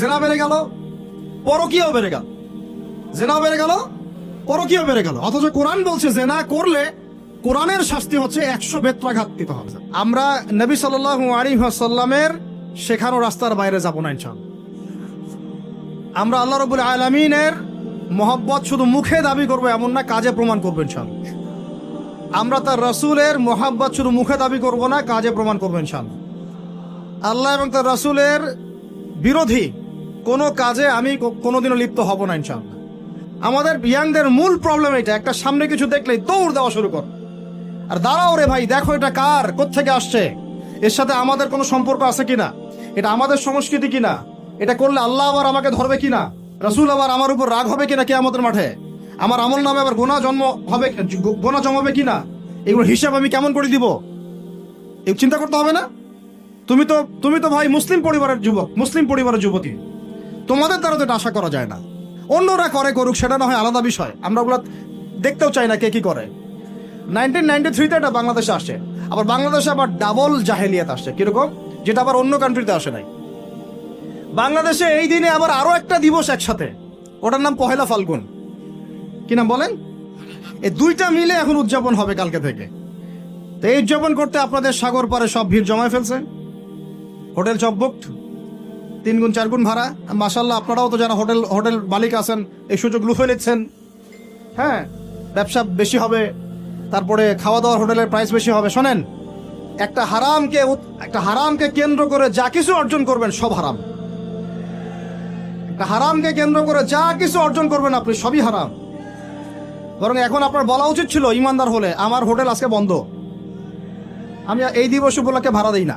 জেনা বেড়ে গেল, পরকীয়াও বেড়ে গেল। জেনাও বেড়ে গেল, পরকীয়াও বেড়ে গেল। অথচ কোরআন বলছে, জেনা করলে কোরআনের শাস্তি হচ্ছে একশো বেত্রাঘাত দিতে হবে। আমরা নবী সাল্লাহ আলী সাল্লামের শেখানো রাস্তার বাইরে যাব না ইনশাল আমরা আল্লাহ রবুল আলমিনের মোহব্বত শুধু মুখে দাবি করব, এমন না, কাজে প্রমাণ করব ইনশাল আমরা তার রসুলের মোহাব্বত শুধু মুখে দাবি করব না, কাজে প্রমাণ করব ইনশাল আল্লাহ এবং তার রসুলের বিরোধী কোনো কাজে আমি কোনোদিনও লিপ্ত হব না ইনশাল্লাহ আমাদের ইয়াংদের মূল প্রবলেম এটা একটা সামনে কিছু দেখলেই দৌড় দেওয়া শুরু কর। আর দাঁড়াও রে ভাই, দেখো এটা কার থেকে আসছে? এর সাথে আমাদের কোনো সম্পর্ক আছে কিনা? এটা আমাদের সংস্কৃতি কিনা? এটা করলে আল্লাহ আবার আমাকে ধরবে কিনা? রাসুল আবার আমার উপর রাগ হবে কিনা কে আমাদের মাঠে? আমার আমল নামে আবার গোনা জন্ম হবে গোনা জন্মাবে কিনা? এগুলো হিসাব আমি কেমন করে দিব? চিন্তা করতে হবে না? তুমি তো তুমি তো ভাই মুসলিম পরিবারের যুবক, মুসলিম পরিবারের যুবতী। তোমাদের দ্বারা তো এটা আশা করা যায় না। অন্যরা করে করুক, সেটা না হয় আলাদা বিষয়। আমরা ওগুলো দেখতেও চাই না কে কি করে। নাইনটিন নাইনটি থ্রিতে এটা বাংলাদেশে আসে। আবার বাংলাদেশে আবার ডাবল জাহেলিয়াত আসছে কীরকম? যেটা আবার অন্য কান্ট্রিতে আসে নাই। বাংলাদেশে এই দিনে আবার আরও একটা দিবস একসাথে। ওটার নাম পহেলা ফাল্গুন। কি নাম বলেন? এই দুইটা মিলে এখন উদযাপন হবে কালকে থেকে। তো এই উদযাপন করতে আপনাদের সাগর পারে সব ভিড় জমায় ফেলছে। হোটেল সব বুকড তিন গুণ, চার গুণ ভাড়া। মাসাল্লাহ আপনারাও তো যারা হোটেল হোটেল মালিক আছেন, এই সুযোগ লুফে নিচ্ছেন। হ্যাঁ ব্যবসা বেশি হবে, তারপরে খাওয়া দাওয়ার হোটেলের প্রাইস বেশি হবে। শোনেন, একটা হারামকে একটা হারামকে কেন্দ্র করে যা কিছু অর্জন করবেন, সব হারাম। একটা হারামকে কেন্দ্র করে যা কিছু অর্জন করবেন আপনি, সবই হারাম। বরং এখন আপনার বলা উচিত ছিল, ইমানদার হলে, আমার হোটেল আজকে বন্ধ। আমি এই দিবস উপলক্ষে ভাড়া দিই না।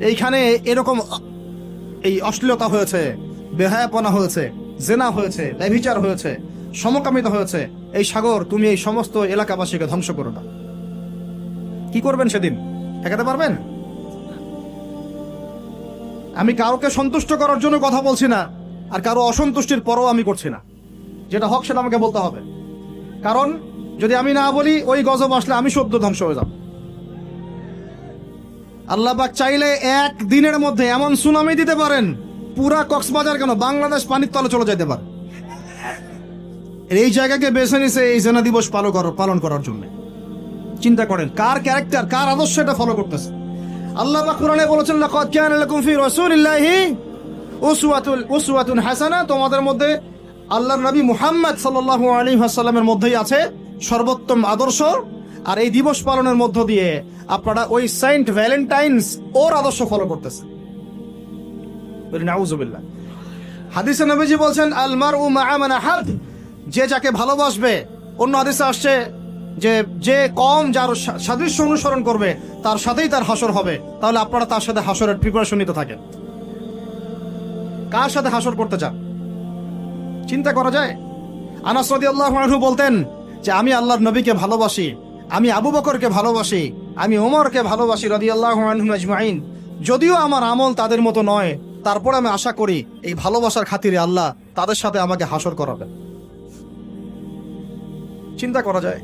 এইখানে এরকম এই অশ্লীলতা হয়েছে, বেহায়াপনা হয়েছে, জেনা হয়েছে, ব্যভিচার হয়েছে, সমকামিতা হয়েছে। এই সাগর, তুমি এই সমস্ত এলাকাবাসীকে ধ্বংস করো না। কি করবেন সেদিন? ঠেকাতে পারবেন? আমি কাউকে সন্তুষ্ট করার জন্য কথা বলছি না, আর কারও অসন্তুষ্টির পরও আমি করছি না। যেটা হক সেটা আমাকে বলতে হবে। কারণ, যদি আমি না বলি, ওই গজব আসলে আমি সদ্য ধ্বংস হয়ে যাব। আল্লাহ পাক চাইলে এক দিনের মধ্যে এমন সুনামি দিতে পারেন, পুরা কক্সবাজার কেন বাংলাদেশ পানির তলে চলে যেতে পারে। এই জায়গাকে বেছে নিছে এই জেনা দিবস পালন করার পালন করার জন্য। চিন্তা করেন, কার ক্যারেক্টার, কার আদর্শ এটা ফলো করতেছে। আল্লাহ বা কোরআনে বলেছেন, লাকাদ কানা লাকুম ফি রাসূলিল্লাহি উসওয়াতুল, উসওয়াতুন হাসানা। তোমাদের মধ্যে আল্লাহর নবী মুহাম্মদ সাল্লাল্লাহু আলাইহি ওয়াসাল্লামের মধ্যেই আছে সর্বোত্তম আদর্শ। আর এই দিবস পালনের মধ্য দিয়ে আপনারা ওই সেন্ট ভ্যালেন্টাইন্স ওর আদর্শ ফলো করতেছেন। বলি, নাউজুবিল্লাহ। হাদিসে নবীজি বলছেন আলমার উ আহাদ যে যাকে ভালোবাসবে, অন্য হাদিসে আসছে যে যে কম যার সাদৃশ্য অনুসরণ করবে, তার সাথেই তার হাসর হবে। তাহলে আপনারা তার সাথে হাসরের প্রিপারেশন নিতে থাকেন। কার সাথে হাসর করতে চান? চিন্তা করা যায়? আনাস রাদিয়াল্লাহু আনহু বলতেন যে, আমি আল্লাহর নবীকে ভালোবাসি। আমি আবু বকরকে ভালোবাসি, আমি ওমরকে ভালোবাসি রাদিয়াল্লাহু আজমাইন। যদিও আমার আমল তাদের মতো নয়, তারপর আমি আশা করি এই ভালোবাসার খাতিরে আল্লাহ তাদের সাথে আমাকে হাসর করাবেন। চিন্তা করা যায়।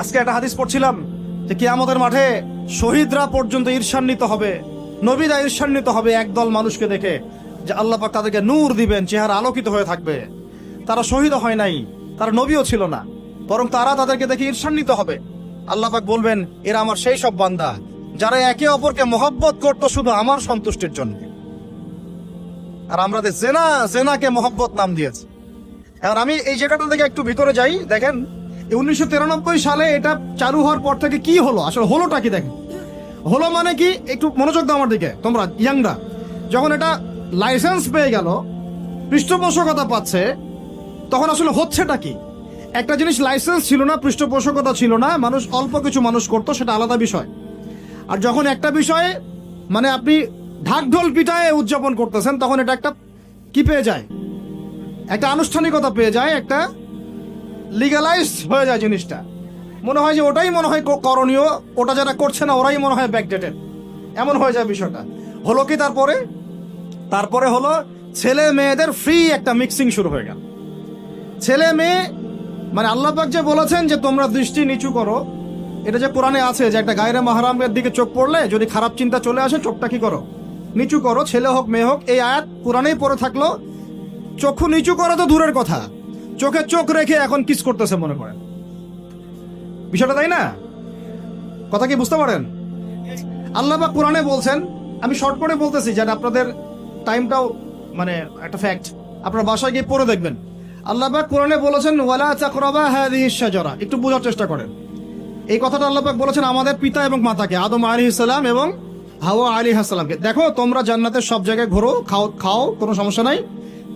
আজকে একটা হাদিস পড়ছিলাম যে কি আমাদের মাঠে শহীদরা পর্যন্ত ঈর্ষান্বিত হবে, নবীরা ঈর্ষান্বিত হবে একদল মানুষকে দেখে, যে আল্লাহ তাদেরকে নূর দিবেন, চেহারা আলোকিত হয়ে থাকবে। তারা শহীদ হয় নাই, তারা নবীও ছিল না। বরং তারা তাদেরকে দেখে ঈর্ষান্বিত হবে। আল্লাহ পাক বলবেন, এরা আমার সেই সব বান্দা, যারা একে অপরকে মহব্বত করতো শুধু আমার সন্তুষ্টির জন্য। আর আমরা জেনা, জেনাকে মহব্বত নাম দিয়েছি। এবার আমি এই জায়গাটা থেকে একটু ভিতরে যাই, দেখেন উনিশশো তিরানব্বই সালে এটা চালু হওয়ার পর থেকে কি হলো? আসলে হলোটা কি দেখেন? হলো মানে কি? একটু মনোযোগ দাও আমার দিকে, তোমরা ইয়াংরা। যখন এটা লাইসেন্স পেয়ে গেল, পৃষ্ঠপোষকতা পাচ্ছে, তখন আসলে হচ্ছেটা কি? একটা জিনিস লাইসেন্স ছিল না, পৃষ্ঠপোষকতা ছিল না, মানুষ অল্প কিছু মানুষ করতো, সেটা আলাদা বিষয়। আর যখন একটা বিষয়ে মানে আপনি ঢাকঢোল পিটায় উদযাপন করতেছেন, তখন এটা একটা কি পেয়ে যায়? একটা আনুষ্ঠানিকতা পেয়ে যায়, একটা লিগালাইজ হয়ে যায় জিনিসটা। মনে হয় যে ওটাই মনে হয় করণীয়, ওটা যারা করছে না, ওরাই মনে হয় ব্যাকডেটেড এমন হয়ে যায় বিষয়টা। হলো কি তারপরে? তারপরে হলো ছেলে মেয়েদের ফ্রি একটা মিক্সিং শুরু হয়ে গেল। ছেলে মেয়ে মানে আল্লাহ পাক যে বলেছেন যে তোমরা দৃষ্টি নিচু করো, এটা যে কোরআনে আছে যে একটা গায়রে মাহারামের দিকে চোখ পড়লে যদি খারাপ চিন্তা চলে আসে, চোখটা কি করো? নিচু করো, ছেলে হোক, মেয়ে হোক, এই আয়াত কোরআনেই পড়ে থাকল। চক্ষু নিচু করা তো দূরের কথা। চোখে চোখ রেখে এখন কিস করতেছে মনে করেন বিষয়টা তাই না? কথা কি বুঝতে পারেন? আল্লাহ পাক কোরআনে বলছেন, আমি শর্ট করে বলতেছি, যেন আপনাদের টাইমটাও মানে একটা ফ্যাক্ট আপনার বাসায় গিয়ে পড়ে দেখবেন। আল্লাহ পাক কোরআনে বলেছেন, ওয়ালা চাকরাবা হাদিহিস শাজারা। একটু বোঝার চেষ্টা করেন। এই কথাটা আল্লাহ পাক বলেছেন আমাদের পিতা এবং মাতাকে, আদম আলাইহিস সালাম এবং হাওয়া আলী সালামকে। দেখো, তোমরা জান্নাতের সব জায়গায় ঘোরো, খাও খাও, কোনো সমস্যা নাই।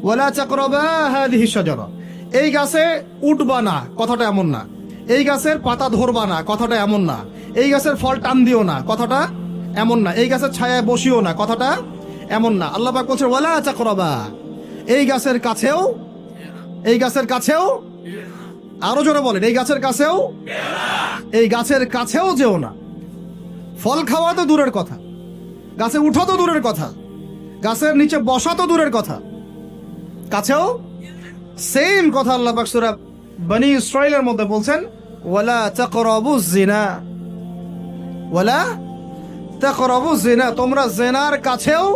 ওয়ালা চাকরাবা হাদিহিস শাজারা। এই গাছে উঠবা না, কথাটা এমন না। এই গাছের পাতা ধরবা না, কথাটা এমন না। এই গাছের ফল টান দিও না, কথাটা এমন না। এই গাছের ছায়ায় বসিও না, কথাটা এমন না। আল্লাহ বলছে ওয়ালা চাকরাবা এই গাছের কাছেও এই গাছের কাছেও? আরও জোরে বলেন, এই গাছের কাছেও? এই গাছের কাছেও যেও না। ফল খাওয়া তো দূরের কথা, গাছে উঠা তো দূরের কথা, গাছের নিচে বসা তো দূরের কথা। কাছেও? সেম কথা আল্লাহ পাক সূরা বনি ইসরাইলের মধ্যে বলছেন, ওয়ালা তাকরাবু জিনা ওয়ালা তাকরাবু জিনা তোমরা জেনার কাছেও?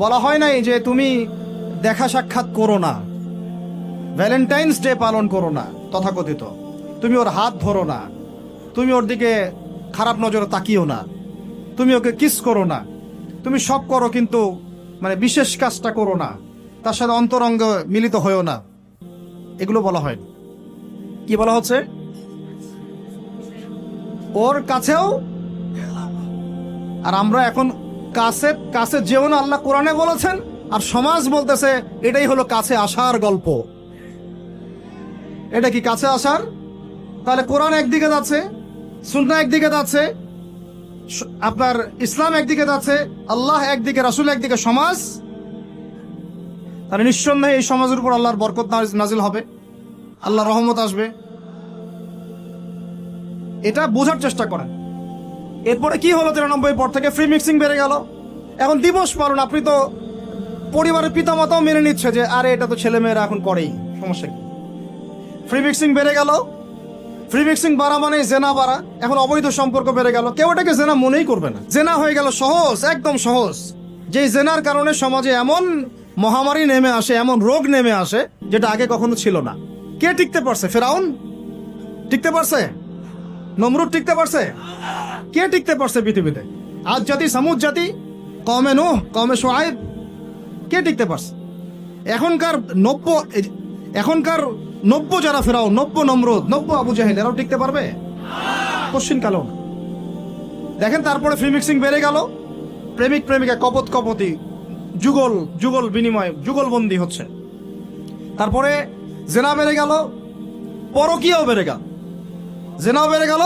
বলা হয় নাই যে তুমি দেখা সাক্ষাৎ করো না। ভ্যালেন্টাইন্স ডে পালন করো না, তথাকথিত। তুমি ওর হাত ধরো না। তুমি ওর দিকে খারাপ নজরে তাকিও না। তুমি ওকে কিস করো না। তুমি সব করো কিন্তু মানে বিশেষ কাজটা করো না। তার সাথে অন্তরঙ্গ মিলিত হয়েও না। এগুলো বলা হয় কি বলা হচ্ছে? ওর কাছেও? আর আমরা এখন কাছে কাছে যেও না, আল্লাহ কোরআনে বলেছেন, আর সমাজ বলতেছে, এটাই হলো কাছে আসার গল্প। এটা কি কাছে আসার? তাহলে কোরআন একদিকে যাচ্ছে সুন্না একদিকে যাচ্ছে আপনার ইসলাম একদিকে যাচ্ছে, আল্লাহ একদিকে, রাসুল একদিকে, সমাজ। তাহলে নিঃসন্দেহে এই সমাজের উপর আল্লাহর বরকত নাজ- নাজিল হবে। আল্লাহ রহমত আসবে। এটা বোঝার চেষ্টা করেন। এরপরে কি হলো তিরানব্বই পর থেকে? ফ্রি মিক্সিং বেড়ে গেল। এখন দিবস পালন, আপনি তো পরিবারের পিতামাতাও মেনে নিচ্ছে যে, আরে এটা তো ছেলে মেয়েরা এখন করেই, সমস্যা কি? ফ্রি মিক্সিং বেড়ে গেল। ফ্রি মিক্সিং বাড়া মানে জেনা বাড়া। এখন অবৈধ সম্পর্ক বেড়ে গেল। কেউ এটাকে জেনা মনেই করবে না। জেনা হয়ে গেল সহজ, একদম সহজ। যে জেনার কারণে সমাজে এমন মহামারী নেমে আসে, এমন রোগ নেমে আসে, যেটা আগে কখনো ছিল না। কে টিকতে পারছে? ফেরাউন? টিকতে পারছে? নমরুদ টিকতে পারছে? কে টিকতে পারছে পৃথিবীতে? আজ জাতি, সামুদ জাতি কমে নো কমে সোয়াইব, কে টিকতে পারছে? এখনকার নব্য এখনকার নব্য যারা ফেরাও নব্য নমরুদ, নব্য আবু জাহেল, এরাও টিকতে পারবে? কোশ্চিন কালো দেখেন তারপরে ফ্রি মিক্সিং বেড়ে গেল। প্রেমিক প্রেমিকা, কপত কপতি, যুগল যুগল বিনিময়, যুগলবন্দি হচ্ছে। তারপরে জেনা বেড়ে গেল, পরকীয়াও বেড়ে গেল। জেনাও বেড়ে গেল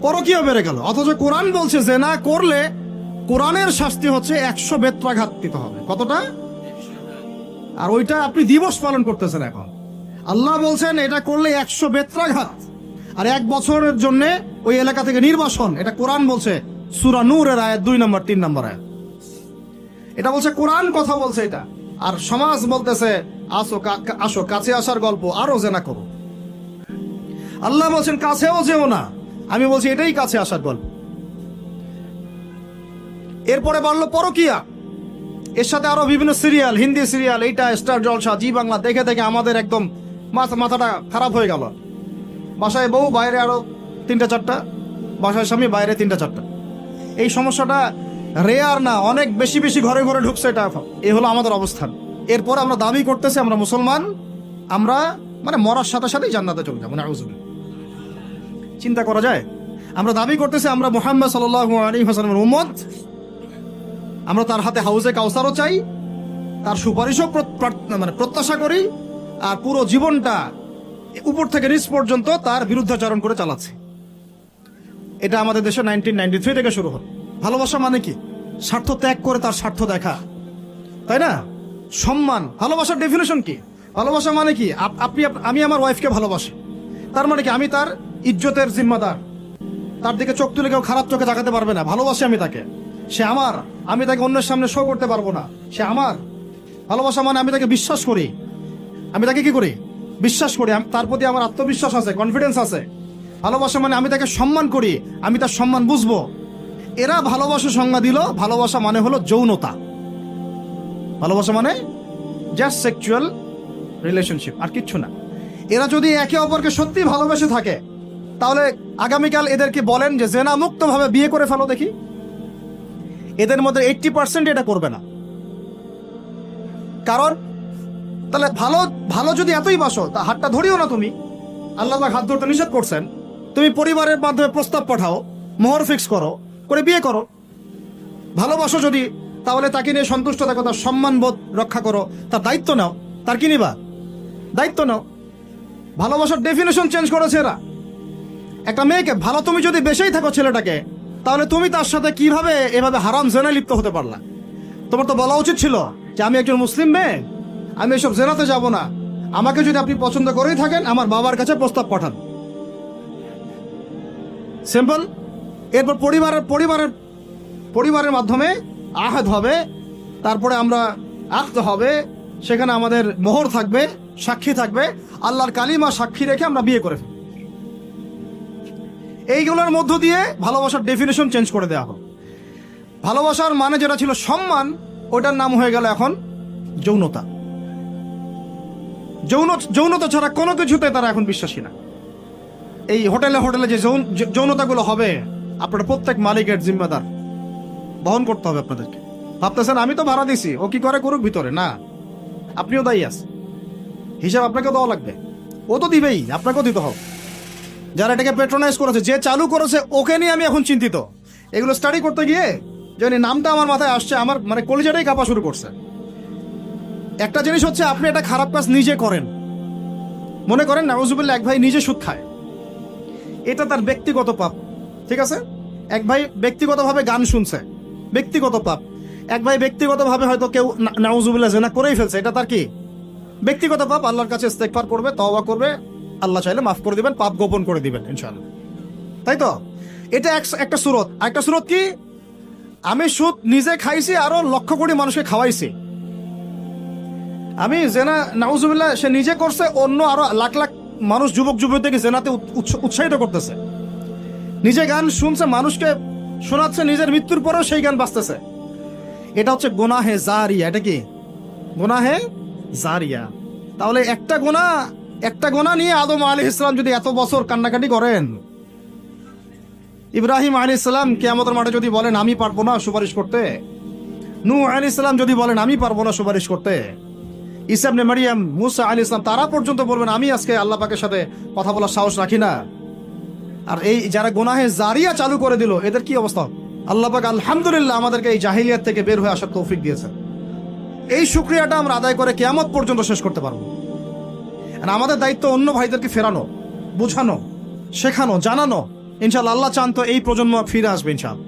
পরকীয় বেড়ে গেল। অথচ কোরআন বলছে, জেনা করলে কোরআনের শাস্তি হচ্ছে একশো বেত্রাঘাত দিতে হবে। কতটা? আর ওইটা আপনি দিবস পালন করতেছেন এখন। আল্লাহ বলছেন, এটা করলে একশো বেত্রাঘাত। আর এক বছরের জন্য ওই এলাকা থেকে নির্বাসন, এটা কোরআন বলছে, সুরা নূরের আয়াত দুই নম্বর, তিন নম্বর আয়াত। এটা বলছে, কোরআন কথা বলছে এটা। আর সমাজ বলতেছে, আসো আসো, কাছে আসার গল্প, আরও জেনা করো। আল্লাহ বলছেন, কাছেও যেও না। আমি বলছি, এটাই কাছে আসার গল্প। এরপরে বাড়লো পরকিয়া। এর সাথে আরও বিভিন্ন সিরিয়াল, হিন্দি সিরিয়াল, এইটা, স্টার জলসা, জি বাংলা, দেখে দেখে আমাদের একদম মাথা মাথাটা খারাপ হয়ে গেল। বাসায় বউ, বাইরে আরও তিনটা, চারটা। বাসায় স্বামী, বাইরে তিনটা, চারটা। এই সমস্যাটা রেয়ার না, অনেক বেশি বেশি ঘরে ঘরে ঢুকছে এটা এখন। এ হলো আমাদের অবস্থান। এরপর আমরা দাবি করতেছি, আমরা মুসলমান, আমরা মানে মরার সাথে সাথেই জান্নাতে চলে যাব না চিন্তা করা যায়? আমরা দাবি করতেছি, আমরা মোহাম্মদ সাল্লাহ আলী হাসানের উম্মত। আমরা তার হাতে হাউসে কাউসারও চাই, তার সুপারিশও মানে প্রত্যাশা করি। আর পুরো জীবনটা উপর থেকে নিচ পর্যন্ত তার বিরুদ্ধাচরণ করে চালাচ্ছে। এটা আমাদের দেশে নাইনটিন নাইনটি থ্রি থেকে শুরু হল। ভালোবাসা মানে কি? স্বার্থ ত্যাগ করে তার স্বার্থ দেখা। তাই না? সম্মান। ভালোবাসার ডেফিনেশন কি? ভালোবাসা মানে কি? আপ- আপনি আমি আমার ওয়াইফকে ভালোবাসি। তার মানে কি? আমি তার ইজ্জতের জিম্মাদার। তার দিকে চোখ তুলে কেউ খারাপ চোখে তাকাতে পারবে না। ভালোবাসি আমি তাকে। সে আমার। আমি তাকে অন্যের সামনে শো করতে পারব না। সে আমার। ভালোবাসা মানে আমি তাকে বিশ্বাস করি। আমি তাকে কি করি? বিশ্বাস করি। আম- তার প্রতি আমার আত্মবিশ্বাস আছে কনফিডেন্স আছে। ভালোবাসা মানে আমি তাকে সম্মান করি, আমি তার সম্মান বুঝব। এরা ভালোবাসা সংজ্ঞা দিল, ভালোবাসা মানে হলো যৌনতা। ভালোবাসা মানে জাস্ট সেক্সুয়াল রিলেশনশিপ আর কিচ্ছু না। এরা যদি একে অপরকে সত্যি ভালোবেসে থাকে, তাহলে আগামীকাল এদেরকে বলেন যে জেনা মুক্তভাবে বিয়ে করে ফেলো দেখি। এদের মধ্যে এইটটি পার্সেন্ট এটা করবে না। কারণ তাহলে ভালো ভালো যদি এতই বাসো, তা হাতটা ধরিও না তুমি। আল্লাহ হাত ধরতে নিষেধ করছেন। তুমি পরিবারের মাধ্যমে প্রস্তাব পাঠাও, মোহর ফিক্স করো, করে বিয়ে করো। ভালোবাসো যদি, তাহলে তাকে নিয়ে সন্তুষ্ট থাকো, তার সম্মান বোধ রক্ষা করো, তার দায়িত্ব নাও। তার কি নিবা? দায়িত্ব নাও। ভালোবাসার ডেফিনেশন চেঞ্জ করেছে এরা। একটা মেয়েকে ভালো তুমি যদি বেশেই থাকো ছেলেটাকে, তাহলে তুমি তার সাথে কীভাবে এভাবে হারাম জেনায় লিপ্ত হতে পারলা? তোমার তো বলা উচিত ছিল যে আমি একজন মুসলিম মেয়ে আমি এসব জেনাতে যাব না। আমাকে যদি আপনি পছন্দ করেই থাকেন, আমার বাবার কাছে প্রস্তাব পাঠান। সিম্পল? এরপর পরিবারের পরিবারের পরিবারের মাধ্যমে আহাদ হবে, তারপরে আমরা আখতে হবে, সেখানে আমাদের মোহর থাকবে, সাক্ষী থাকবে, আল্লাহর কালিমা সাক্ষী রেখে আমরা বিয়ে করে এইগুলোর মধ্য দিয়ে ভালোবাসার ডেফিনেশন চেঞ্জ করে দেওয়া হোক। ভালোবাসার মানে যেটা ছিল সম্মান, ওটার নাম হয়ে গেল এখন যৌনতা। যৌন, যৌনতা ছাড়া কোনো কিছুতে তারা এখন বিশ্বাসী না। এই হোটেলে হোটেলে যে যৌন যৌনতাগুলো হবে, আপনারা প্রত্যেক মালিকের জিম্মাদার। বহন করতে হবে আপনাদেরকে। ভাবতেছেন, আমি তো ভাড়া দিছি, ও কি করে করুক ভিতরে? না। আপনিও দায়ী আছেন। হিসাব আপনাকে দেওয়া লাগবে। ও তো দিবেই, আপনাকেও দিতে হবে। যারা এটাকে পেট্রোনাইজ করেছে, যে চালু করেছে, ওকে নিয়ে আমি এখন চিন্তিত। এগুলো স্টাডি করতে গিয়ে যে নামটা আমার মাথায় আসছে, আমার মানে কলিজাটাই কাঁপা শুরু করছে। একটা জিনিস হচ্ছে আপনি একটা খারাপ কাজ নিজে করেন। মনে করেন নাউজুবিল্লা এক ভাই নিজে সুদ খায়। এটা তার ব্যক্তিগত পাপ, ঠিক আছে? এক ভাই ব্যক্তিগতভাবে গান শুনছে, ব্যক্তিগত পাপ। এক ভাই ব্যক্তিগতভাবে হয়তো কেউ নাউজুবিল্লাহ জেনা করেই ফেলছে, এটা তার কি? ব্যক্তিগত পাপ, আল্লাহর কাছে ইস্তেগফার করবে, তওবা করবে, আল্লাহ চাইলে মাফ করে দিবেন, পাপ গোপন করে দিবেন, ইনশাআল্লাহ। তাই তো? এটা এক- একটা সুরত। একটা সুরত কি? আমি সুদ নিজে খাইছি, আরও লক্ষ কোটি মানুষকে খাওয়াইছি। আমি জেনা, নাউজুবিল্লাহ, সে নিজে করছে, অন্য আরও লাখ লাখ মানুষ, যুবক, যুবতীকে জেনাতে উৎ- উৎসাহিত করতেছে। নিজে গান শুনছে, মানুষকে শোনাচ্ছে, নিজের মৃত্যুর পরেও সেই গান বাজতেছে। এটা হচ্ছে গোনাহে জারিয়া, এটা কি? গোনাহে জারিয়া। তাহলে একটা গোনা একটা গোনা নিয়ে আদম আলী ইসলাম যদি এত বছর কান্নাকাটি করেন, ইব্রাহিম আলী ইসলাম কেয়ামতের মাঠে যদি বলেন, আমি পারব না সুপারিশ করতে। নু আলী ইসলাম যদি বলেন, আমি পারব না সুপারিশ করতে। ইসাবনে মারিয়াম, মুসা আলী ইসলাম তারা পর্যন্ত বলবেন, আমি আজকে আল্লাহ পাকের সাথে কথা বলার সাহস রাখি না। আর এই যারা গোনাহে জারিয়া চালু করে দিল, এদের কি অবস্থা? আল্লাহ পাক আলহামদুলিল্লাহ আমাদেরকে এই জাহিলিয়াত থেকে বের হয়ে আসার তৌফিক দিয়েছেন। এই শুক্রিয়াটা আমরা আদায় করে কেয়ামত পর্যন্ত শেষ করতে পারব। আর আমাদের দায়িত্ব অন্য ভাইদেরকে ফেরানো, বোঝানো, শেখানো, জানানো। ইনশাল্লাহ আল্লাহ চান তো এই প্রজন্ম ফিরে আসবে ইনশাল্লাহ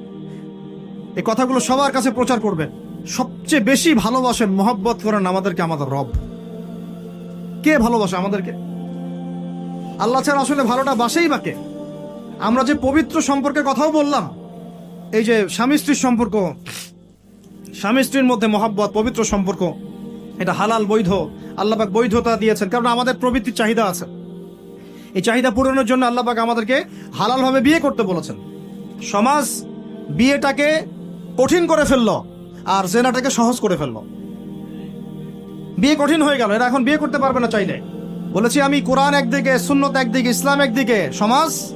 এই কথাগুলো সবার কাছে প্রচার করবেন। সবচেয়ে বেশি ভালোবাসেন, মহব্বত করেন আমাদেরকে আমাদের রব। কে ভালোবাসে আমাদেরকে? আল্লাহ ছাড়া আসলে ভালোটা বাসেই বাকে আমরা যে পবিত্র সম্পর্কে কথাও বললাম, এই যে স্বামী স্ত্রীর সম্পর্ক, স্বামী স্ত্রীর মধ্যে মহাব্বত, পবিত্র সম্পর্ক, এটা হালাল বৈধ আল্লাহবাক বৈধতা দিয়েছেন, কারণ আমাদের প্রবৃত্তির চাহিদা আছে। এই চাহিদা পূরণের জন্য আল্লাহবাক আমাদেরকে হালালভাবে বিয়ে করতে বলেছেন। সমাজ বিয়েটাকে কঠিন করে ফেলল। আর জেনাটাকে সহজ করে ফেলল। বিয়ে কঠিন হয়ে গেল, এরা এখন বিয়ে করতে পারবে না চাইলে। বলেছি আমি, কোরআন একদিকে, সুন্নত একদিকে, ইসলাম একদিকে, সমাজ?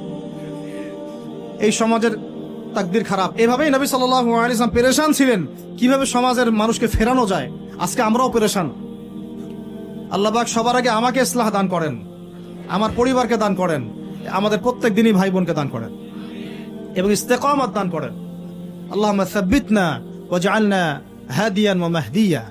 এই সমাজের তাকদির খারাপ। এভাবেই নবী সাল্লাম পেরেশান ছিলেন। কীভাবে সমাজের মানুষকে ফেরানো যায়? আজকে আমরাও পেরেশান। আল্লাহবাক সবার আগে আমাকে ইসলাহ দান করেন। আমার পরিবারকে দান করেন। আমাদের প্রত্যেক দিনই ভাই বোনকে দান করেন। এবং ইস্তেকামত দান করেন। আল্লাহ সাব্বিতনা ওয়াজআলনা واجعلنا هاديا ومهديا.